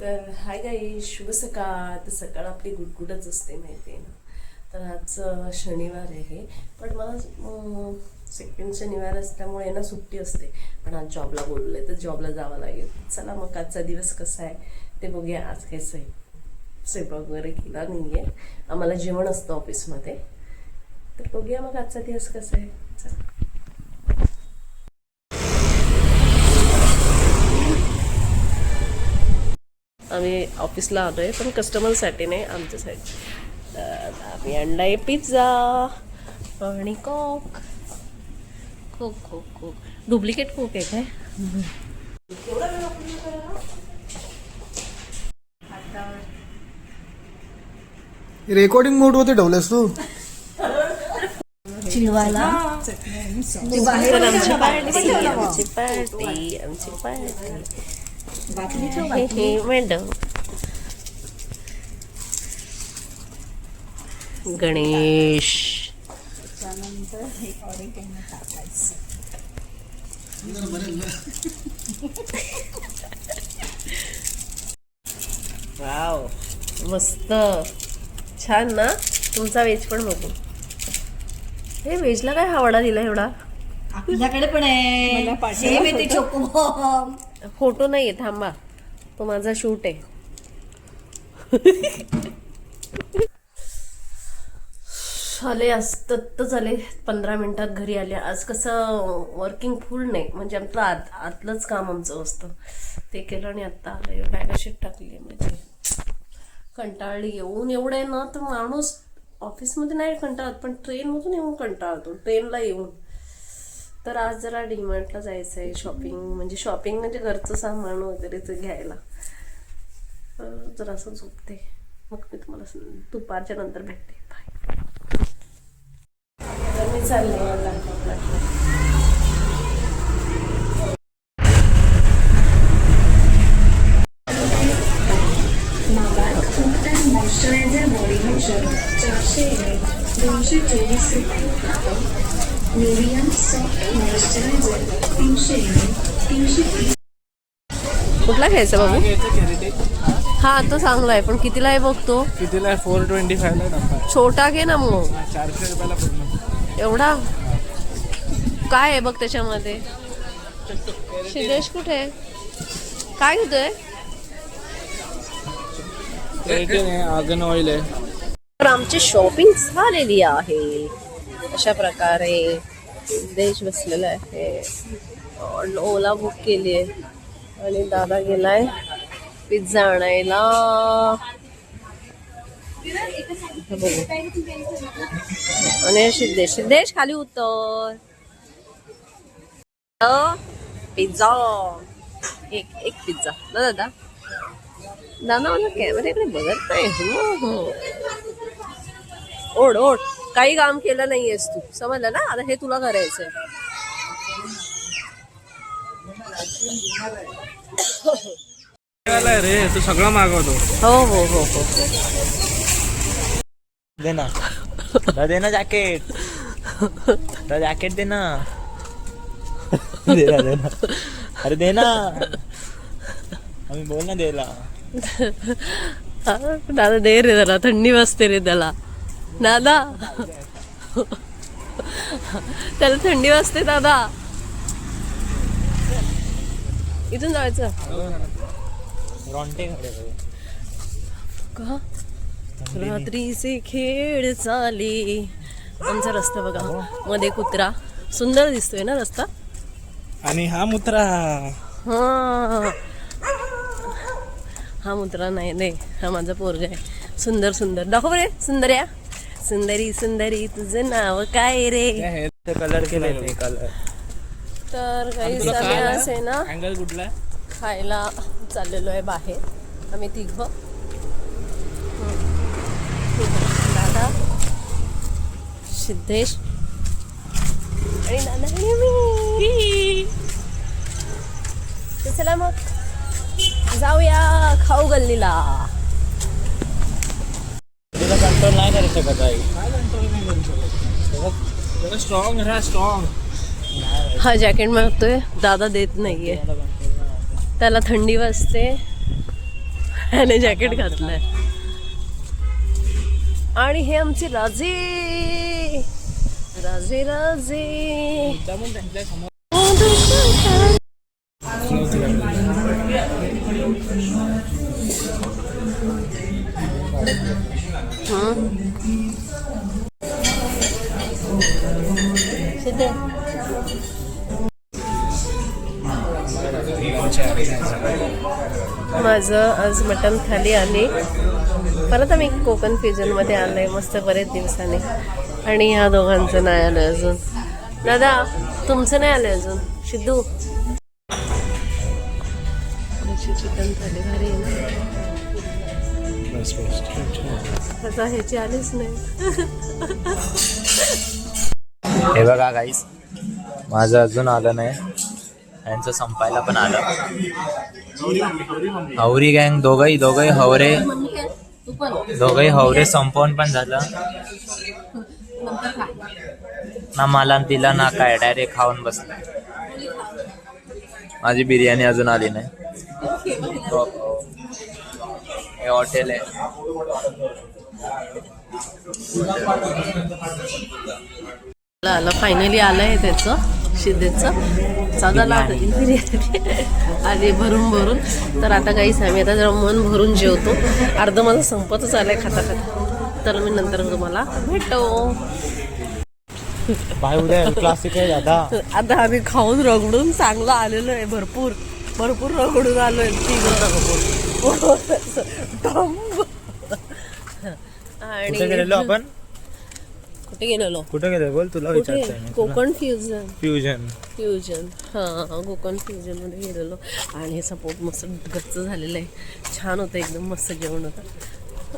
तर हाय गाई शुभ सकाळ. तर सकाळ आपली गुडगुडच असते माहिती आहे ना? तर आज शनिवार आहे. पण मला सेकंड शनिवार असल्यामुळे ना सुट्टी असते. पण आज जॉबला बोलले तर जॉबला जावं लागेल. चला मग आजचा दिवस कसा आहे ते बघूया. आज काय स्वयं स्वयंपाक वगैरे केला नाही आहे आम्हाला जेवण असतं ऑफिसमध्ये तर बघूया मग आजचा दिवस कसा आहे. चला. आम्ही ऑफिसला आलो आहे पण कस्टमरसाठी नाही आमच्यासाठी. तर आम्ही आणला आहे पिझ्झा आणि coke coke coke coke duplicate coke आहे काय? रेकॉर्डिंग मोडमध्ये ठेवलंस तू. चिडवायला तर आमची पार्टी आमची पार्टी हे हे मॅडम गणेश. वाव. मस्त. छान ना? तुमचा वेज पण बघू. हे वेजला काय हावडा दिला एवढा? आपल्याकडे पण आहे. चोको फोटो नाही आहे थांबा. तो माझा शूट आहे. आले आज तत्त झाले. पंधरा मिनिटात घरी आले. आज कसं वर्किंग फुल नाही. म्हणजे आमचं आत आतलंच काम आमचं असतं. ते केलं आणि आत्ता आलं बॅग अशी टाकली म्हणजे कंटाळली. येऊन एवढं आहे ना तर माणूस ऑफिसमध्ये नाही कंटाळत पण ट्रेनमधून येऊन कंटाळतो. ट्रेनला येऊन. तर आज जरा डीमार्टला जायचं आहे शॉपिंग म्हणजे शॉपिंग म्हणजे घरचं सामान वगैरेच घ्यायला. तर जरासं झोपते. मग मी तुम्हाला दुपारच्या नंतर भेटते. बाय तर मी चालले आता मॉइश्चरायझर बॉडी लोशन चारशे एम दोनशे चोवीस रुपये. कुठला घ्यायचा बाबू? हा तो? चांगला आहे पण कितीला आहे बघतो कितीला फोर ट्वेंटी फायला छोटा घे ना मग. चारशे रुपयाला एवढा? काय आहे बघ त्याच्यामध्ये? शिदेश कुठे आहे? काय घेतोय? आगन ऑइल आहे. तर आमची शॉपिंग झालेली आहे. अशा प्रकारे देश बसलेला आहे. ओला बुक केली आहे. आणि दादा गेलाय पिझ्झा आणायला. बघू. आणि सिद्धेश सिद्धेश खाली उतर. पिझ्झा एक एक पिझ्झा ना दादा? दादा मला कॅमेऱ्याकडे बघत नाही. हो. हो. ओढ ओढ. काही काम केलं नाहीयेस तू. समजलं ना? आता हे तुला करायचंय. रे तू सगळं मागवतो. हो हो हो हो. दे ना. तर दे ना जॅकेट जॅकेट दे ना. दे ना दे ना. अरे दे ना. आम्ही बोल ना देला हा, दादा दे रे त्याला थंडी वाजते रे त्याला. दादा त्याला थंडी वाजते दादा. इथून जायचं. का? रात्रीचे खेळ चाले. आमचा रस्ता बघा. मध्ये कुत्रा. सुंदर दिसतोय ना रस्ता? आणि हा मुत्रा. हा. हा मुद्रा नाही नाही. हा माझा पोरगा आहे. सुंदर सुंदर. दाखव रे सुंदर या सुंदरी सुंदरी तुझं नाव काय रे? कलर केले ते कलर तर काही सगळे असे ना अँगल कुठला खायला चाललेलो आहे बाहेर. आम्ही तिघ. दादा सिद्धेश आणि दादा आणि मी चला मग जाऊया खाऊ गल्लीला. कंट्रोल नाही करू शकत जरा स्ट्रॉंग राहा स्ट्रॉंग हा जॅकेट मागतोय दादा देत नाहीये. त्याला थंडी वाजते. ह्याने जॅकेट घातलंय. आणि हे आमचे राजे. राजे राजे. माझं आज मटण थाली आली परत आम्ही कोकण फ्युजनमध्ये आहे मस्त बरेच दिवसाने. आणि ह्या दोघांचं नाही आलं अजून. दादा तुमचं नाही आलं अजून? सिद्धू? चिकन थाली भारी आहे ना? ह्याची आलीच नाही. हे बघा गाईस माझं अजून आलं नाही. यांचं संपायला पण आलं. हवरी गँग दोघही दोघही हवरे दोघही हवरे संपवून पण झालं. ना मला तिला ना काय. डायरेक्ट खाऊन बसलं. माझी बिर्याणी अजून आली नाही. हॉटेल आहे. आलं आलं. फायनली आलं आहे त्याचं शिद्धेचं साधाला आधी भरून भरून. तर आता काहीच आम्ही आता जरा मन भरून जेवतो. अर्ध माझं संपतच आलंय खाता खाता तर मी नंतर तुम्हाला भेटतो. बाय उद्या क्लासिक आहे दादा. आता आम्ही खाऊन रगडून चांगलं आलेलो आहे भरपूर. भरपूर रगडून आलोय आणि कुठे गेलेलो आपण? कुठे गेलेलो? कुठे गेलो बोल तुला विचारतोय कोकण फ्युजन फ्युजन फ्युजन हां कोकण फ्युजनमध्ये गेलेलो. आणि सपोर्ट मस्त गच्च झालेलं आहे. छान होतं एकदम मस्त जेवण होतं.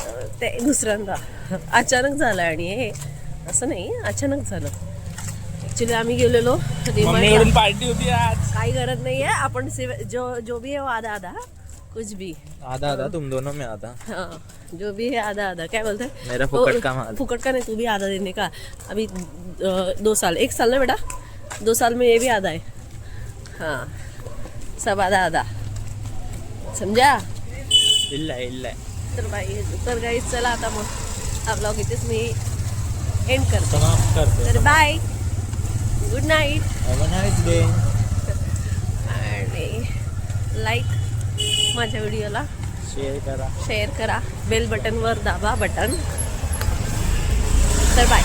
अं, ते दुसऱ्यांदा. अचानक झालं आणि हे असं नाही अचानक झालं. ॲक्च्युली आम्ही गेलेलो. मम्मीकडून रिमाइंड पार्टी होती आज. काही गरज नाही आहे आपण सेव- जो जो भी है वो आधा आधा कुछ भी। आधा आधा तुम दोनों में आधा। हाँ जो भी है आधा आधा। क्या बोलते हैं? मेरा फुकट का माल। फुकट का नहीं तू भी आधा देने का। अभी दो साल। एक साल ना बेटा? दो साल में ये भी आधा है। हाँ सब आधा आधा। समझा? इल्ला इल्ला। तर बाई तर काही चला आता मग हा ब्लॉग इथेच मी एंड करते तर bye good night have a nice day माझ्या व्हिडिओला. शेअर करा. शेअर करा. बेल बटनवर दाबा बटन तर बाय